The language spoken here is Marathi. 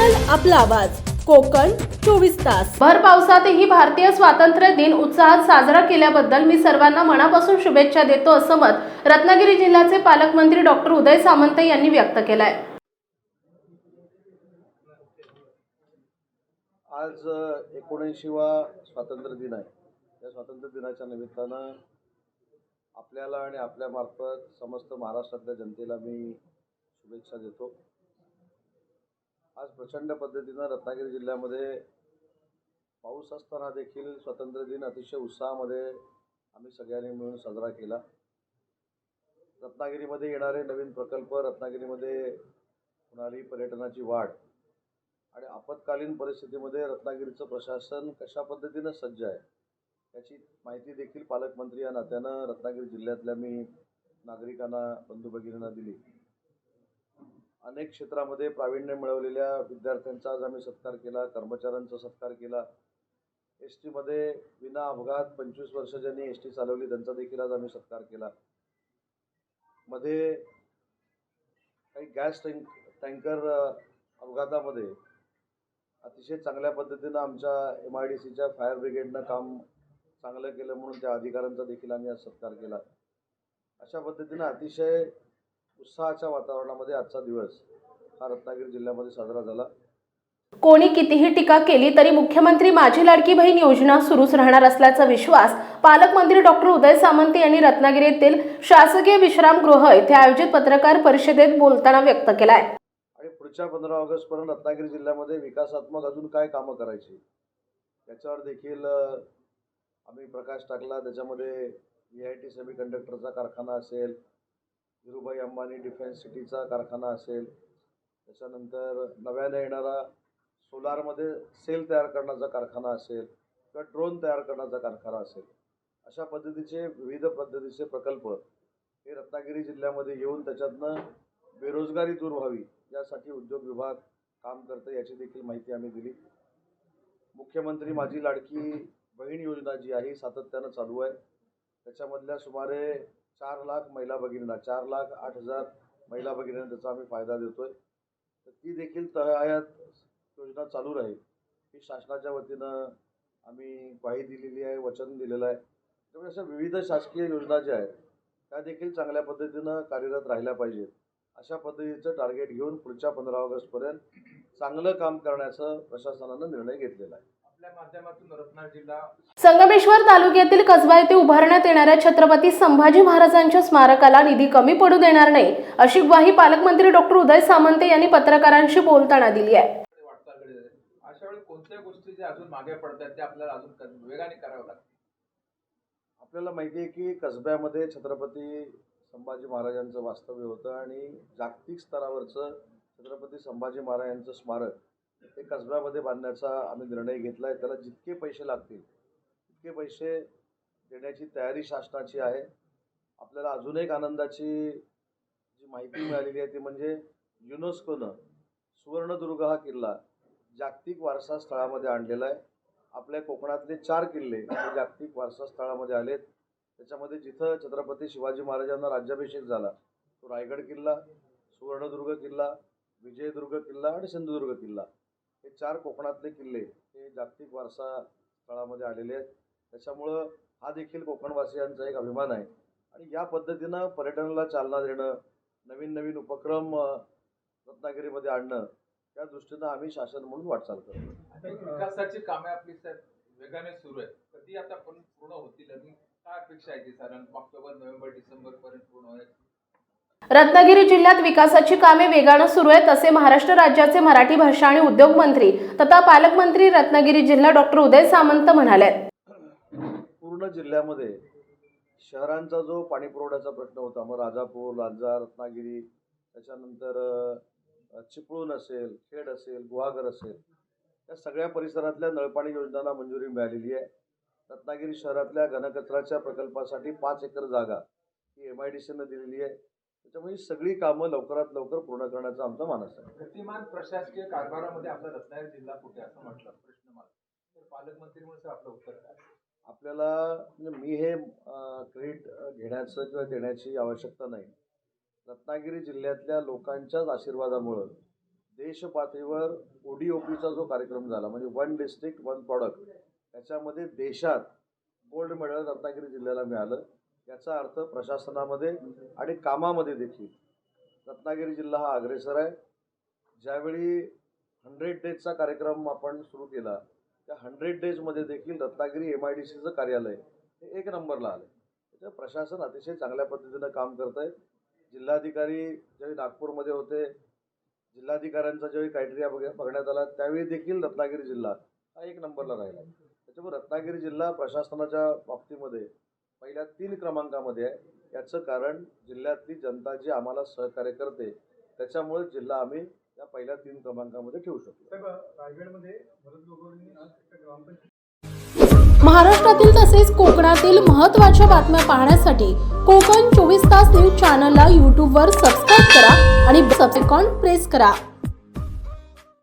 आपला आवाज. कोकण चोवीस तास. भर पावसातही भारतीय स्वातंत्र्य दिन उत्साहात साजरा केल्याबद्दल मी सर्वांना मनापासून शुभेच्छा देतो असं मत रत्नागिरी जिल्ह्याचे पालकमंत्री डॉक्टर उदय सामंत यांनी व्यक्त केलंय. आज एकोणऐंशीवा स्वातंत्र्य दिन आहे. या स्वातंत्र्य दिनाच्या निमित्तानं आपल्याला आणि आपल्यामार्फत समस्त महाराष्ट्रातल्या जनतेला मी शुभेच्छा देतो. आज प्रचंड पद्धतीनं रत्नागिरी जिल्ह्यामध्ये पाऊस असताना देखील स्वातंत्र्य दिन अतिशय उत्साहामध्ये आम्ही सगळ्यांनी मिळून साजरा केला. रत्नागिरीमध्ये येणारे नवीन प्रकल्प रत्नागिरीमध्ये होणारी पर्यटनाची वाढ आणि आपत्कालीन परिस्थितीमध्ये रत्नागिरीचं प्रशासन कशा पद्धतीनं सज्ज आहे याची माहिती देखील पालकमंत्री या नात्यानं रत्नागिरी जिल्ह्यातल्या मी नागरिकांना बंधू भगिनींना दिली. अनेक क्षेत्रामध्ये प्रावीण्य मिळवलेल्या विद्यार्थ्यांचा आज आम्ही सत्कार केला कर्मचाऱ्यांचा सत्कार केला. एस टीमध्ये विना अपघात पंचवीस वर्ष ज्यांनी एस टी चालवली त्यांचा देखील आज आम्ही सत्कार केला. मध्ये काही गॅस टँक टँकर अपघातामध्ये अतिशय चांगल्या पद्धतीनं आमच्या एम आय डी सीच्या फायर ब्रिगेडनं काम चांगलं केलं म्हणून त्या अधिकाऱ्यांचा देखील आम्ही आज सत्कार केला. अशा पद्धतीनं अतिशय उत्साहाच्या वातावरणामध्ये आजचा दिवस हा रत्नागिरी जिल्ह्यामध्ये साजरा झाला. कोणी कितीही टीका केली तरी मुख्यमंत्री माझी लाडकी बहीण योजना सुरूच राहणार असल्याचा विश्वास पालकमंत्री डॉक्टर उदय सामंत यांनी रत्नागिरी येथील शासकीय विश्रामगृह येथे आयोजित पत्रकार परिषदेत बोलताना व्यक्त केलाय. आणि पुढच्या पंधरा ऑगस्टपर्यंत रत्नागिरी जिल्ह्यामध्ये विकासात्मक अजून काय कामं करायची? याच्यावर देखील आम्ही प्रकाश टाकला. त्याच्यामध्ये व्ही आय टी सेमी कंडक्टरचा कारखाना असेल धीरूभाई अंबानी डिफेन्स सिटीचा कारखाना असेल त्याच्यानंतर नव्याने येणारा सोलारमध्ये सेल तयार करण्याचा कारखाना असेल किंवा ड्रोन तयार करण्याचा कारखाना असेल अशा पद्धतीचे विविध पद्धतीचे प्रकल्प हे रत्नागिरी जिल्ह्यामध्ये येऊन त्याच्यातनं बेरोजगारी दूर व्हावी यासाठी उद्योग विभाग काम करतं याची देखील माहिती आम्ही दिली. मुख्यमंत्री माझी लाडकी बहीण योजना जी आहे सातत्यानं चालू आहे. त्याच्यामधल्या सुमारे चार लाख महिला भगिनींना चार लाख आठ हजार महिला भगिनींना त्याचा आम्ही फायदा देतो आहे तर ती देखील तळायात योजना चालू राहील. ही शासनाच्या वतीनं आम्ही ग्वाही दिलेली आहे वचन दिलेलं आहे. त्यामुळे अशा विविध शासकीय योजना ज्या आहेत त्या देखील चांगल्या पद्धतीनं कार्यरत राहिल्या पाहिजेत. अशा पद्धतीचं टार्गेट घेऊन पुढच्या पंधरा ऑगस्टपर्यंत चांगलं काम करण्याचा प्रशासनानं निर्णय घेतलेला आहे. आपल्या माध्यमातून रत्नागिरी जिल्हा संगमेश्वर तालुक्यातील कसबा येथे उभारण्यात येणाऱ्या छत्रपती संभाजी महाराजांच्या स्मारकाला निधी कमी पडू देणार नाही अशी ग्वाही पालकमंत्री डॉक्टर उदय सामंत यांनी पत्रकारांशी बोलताना दिली आहे. अशा वेळी कोणत्या गोष्टी ज्या अजून मागे पडतात त्या आपल्याला अजून वेगाने कराव्या लागतात आपल्याला माहिती आहे की कसब्यामध्ये छत्रपती संभाजी महाराजांचं वास्तव्य होतं आणि जागतिक स्तरावरचं छत्रपती संभाजी महाराजांचं स्मारक ते कसब्यामध्ये बांधण्याचा आम्ही निर्णय घेतला आहे त्याला जितके पैसे लागतील तितके पैसे देण्याची तयारी शासनाची आहे. आपल्याला अजून एक आनंदाची जी माहिती मिळालेली आहे ती म्हणजे युनेस्कोनं सुवर्णदुर्ग हा किल्ला जागतिक वारसा स्थळामध्ये आणलेला आहे. आपल्या कोकणातले चार किल्ले जागतिक वारसा स्थळामध्ये आलेत. त्याच्यामध्ये जिथं छत्रपती शिवाजी महाराजांना राज्याभिषेक झाला तो रायगड किल्ला सुवर्णदुर्ग किल्ला विजयदुर्ग किल्ला आणि सिंधुदुर्ग किल्ला. हे चार कोकणातले किल्ले हे जागतिक वारसा स्थळामध्ये आलेले आहेत. त्याच्यामुळं हा देखील कोकणवासियांचा एक अभिमान आहे. आणि या पद्धतीनं पर्यटनाला चालना देणं नवीन नवीन उपक्रम रत्नागिरीमध्ये आणणं त्या दृष्टीनं आम्ही शासन म्हणून वाटचाल करतो विकासाची कामे आपली साहेब वेगाने सुरू आहेत. कधी आता पण पूर्ण होतील आणि काय अपेक्षा आहे ती साधारण ऑक्टोबर नोव्हेंबर डिसेंबर पर्यंत पूर्ण होईल. रत्नागिरी जिल्ह्यात विकासाची कामे वेगानं सुरू आहेत असे महाराष्ट्र राज्याचे मराठी भाषा आणि उद्योग मंत्री तथा पालकमंत्री रत्नागिरी जिल्हा डॉक्टर उदय सामंत म्हणाले. पूर्ण जिल्ह्यामध्ये शहरांचा जो पाणी पुरवठ्याचा प्रश्न होता मग राजापूर लांजा रत्नागिरी त्याच्यानंतर चिपळूण असेल खेड असेल गुहागर असेल या सगळ्या परिसरातल्या नळपाणी योजनांना मंजुरी मिळालेली आहे. रत्नागिरी शहरातल्या घनकचऱ्याच्या प्रकल्पासाठी पाच एकर जागा ही एम आय डी सीनं दिलेली आहे. त्याच्यामुळे सगळी कामं लवकरात लवकर पूर्ण करण्याचा आमचा मानस आहे. गतिमान प्रशासकीय कारभारामध्ये आपला रत्नागिरी जिल्हा कुठे असं म्हटलं? प्रश्न मला. तर पालकमंत्री म्हणून सर आपलं उत्तर काय? आपल्याला म्हणजे मी हे क्रेडिट घेण्याचं किंवा देण्याची आवश्यकता नाही. रत्नागिरी जिल्ह्यातल्या लोकांच्याच आशीर्वादामुळं देश पातळीवर ओडीओपीचा जो कार्यक्रम झाला म्हणजे वन डिस्ट्रिक्ट वन प्रॉडक्ट त्याच्यामध्ये देशात गोल्ड मेडल रत्नागिरी जिल्ह्याला मिळालं. याचा अर्थ प्रशासनामध्ये आणि कामामध्ये देखील. रत्नागिरी जिल्हा हा अग्रेसर आहे. ज्यावेळी हंड्रेड डेजचा कार्यक्रम आपण सुरू केला त्या हंड्रेड डेजमध्ये देखील रत्नागिरी एम आय डी सीचं कार्यालय हे एक नंबरला आलं त्याच्या प्रशासन अतिशय चांगल्या पद्धतीनं काम करत आहे जिल्हाधिकारी ज्यावेळी नागपूरमध्ये होते जिल्हाधिकाऱ्यांचा ज्यावेळी क्रायटेरिया बघ बघण्यात आला त्यावेळी देखील रत्नागिरी जिल्हा हा एक नंबरला राहिला. त्याच्यामुळे रत्नागिरी जिल्हा प्रशासनाच्या बाबतीमध्ये पहिल्या तीन क्रमांकामध्ये आहे. याचं कारण जिल्ह्यातली जनता जी आम्हाला सहकार्य करते त्याच्यामुळे जिल्हा आम्ही या पहिल्या तीन क्रमांकामध्ये ठेवू शकतो. साहेब रायगडमध्ये भरत गोगोळींनी आज एका ग्रामपंचायत महाराष्ट्रातील तसेच कोकणातील महत्त्वाच्या बातम्या पाहण्यासाठी कोकण चोवीस तास न्यूज चॅनलला यूट्यूबवर सबस्क्राईब करा आणि आयकॉन प्रेस करा.